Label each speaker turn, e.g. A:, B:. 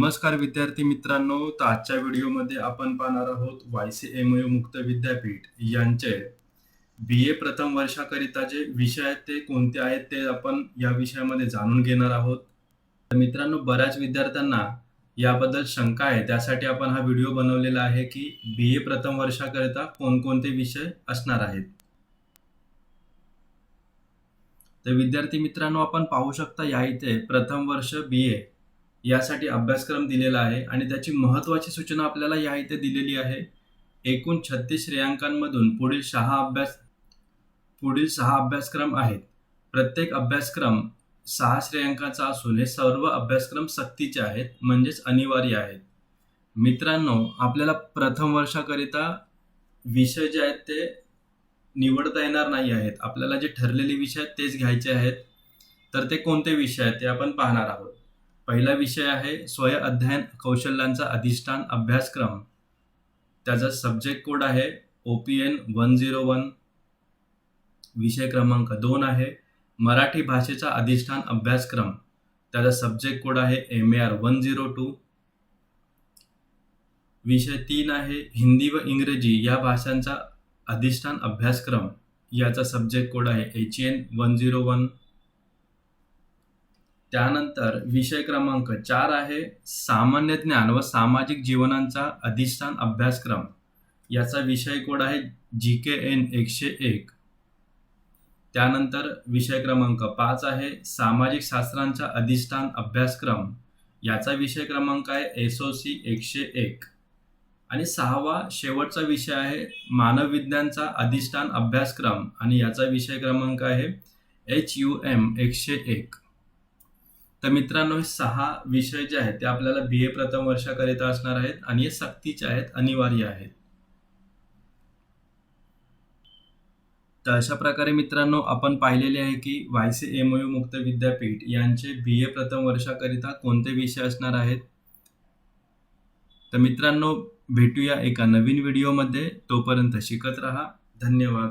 A: नमस्कार विद्यार्थी मित्रांनो तर आजच्या व्हिडिओमध्ये आपण पाहणार आहोत वाय सी एम मुक्त विद्यापीठ यांचे बी ए प्रथम वर्षाकरिता जे विषय आहेत ते कोणते आहेत ते आपण या विषयामध्ये जाणून घेणार आहोत. तर मित्रांनो बऱ्याच विद्यार्थ्यांना याबद्दल शंका आहे. त्यासाठी आपण हा व्हिडिओ बनवलेला आहे की बी ए प्रथम वर्षाकरिता कोणकोणते विषय असणार आहेत. तर विद्यार्थी मित्रांनो आपण पाहू शकता या इथे प्रथम वर्ष बी ए. यासाठी अभ्यासक्रम दिलेला आहे आणि त्याची महत्त्वाची सूचना आपल्याला या इथे दिलेली आहे. एकूण छत्तीस श्रेयांकांमधून पुढील सहा अभ्यास पुढील सहा अभ्यासक्रम आहेत. प्रत्येक अभ्यासक्रम सहा श्रेयांकाचा असून हे सर्व अभ्यासक्रम सक्तीचे आहेत म्हणजेच अनिवार्य आहेत. मित्रांनो आपल्याला प्रथम वर्षाकरिता विषय जे आहेत ते निवडता येणार नाही आहेत. आपल्याला जे ठरलेले विषय आहेत तेच घ्यायचे आहेत. तर ते कोणते विषय आहेत ते आपण पाहणार आहोत. पहिला विषय आहे स्वय अध्ययन कौशल्यांचा अधिष्ठान अभ्यासक्रम. त्याचा सब्जेक्ट कोड आहे O P N one zero one विषय क्रमांक दोन आहे मराठी भाषेचा अधिष्ठान अभ्यासक्रम. त्याचा सब्जेक्ट कोड आहे M A R one zero two विषय तीन आहे हिंदी व इंग्रजी या भाषांचा अधिष्ठान अभ्यासक्रम. याचा सब्जेक्ट कोड आहे H N one zero one त्यानंतर विषय क्रमांक चार आहे सामान्य ज्ञान व सामाजिक जीवनांचा अधिष्ठान अभ्यासक्रम. याचा विषय कोड आहे जी के एन एकशे एक. त्यानंतर विषय क्रमांक पाच आहे सामाजिक शास्त्रांचा अधिष्ठान अभ्यासक्रम. याचा विषय क्रमांक आहे एस ओ सी एकशे एक. आणि सहावा शेवटचा विषय आहे मानव विज्ञानचा अधिष्ठान अभ्यासक्रम. आणि याचा विषय क्रमांक आहे एच यू एम एकशे एक. तर मित्रांनो हे सहा विषय जे आहेत ते आपल्याला बी ए प्रथम वर्षाकरिता असणार आहेत आणि हे सक्तीचे आहेत अनिवार्य आहेत. तर अशा प्रकारे मित्रांनो आपण पाहिलेले आहे की वायसी एम यू मुक्त विद्यापीठ यांचे बी ए प्रथम वर्षाकरिता कोणते विषय असणार आहेत? तर मित्रांनो भेटूया एका नवीन व्हिडिओमध्ये तोपर्यंत शिकत राहा. धन्यवाद.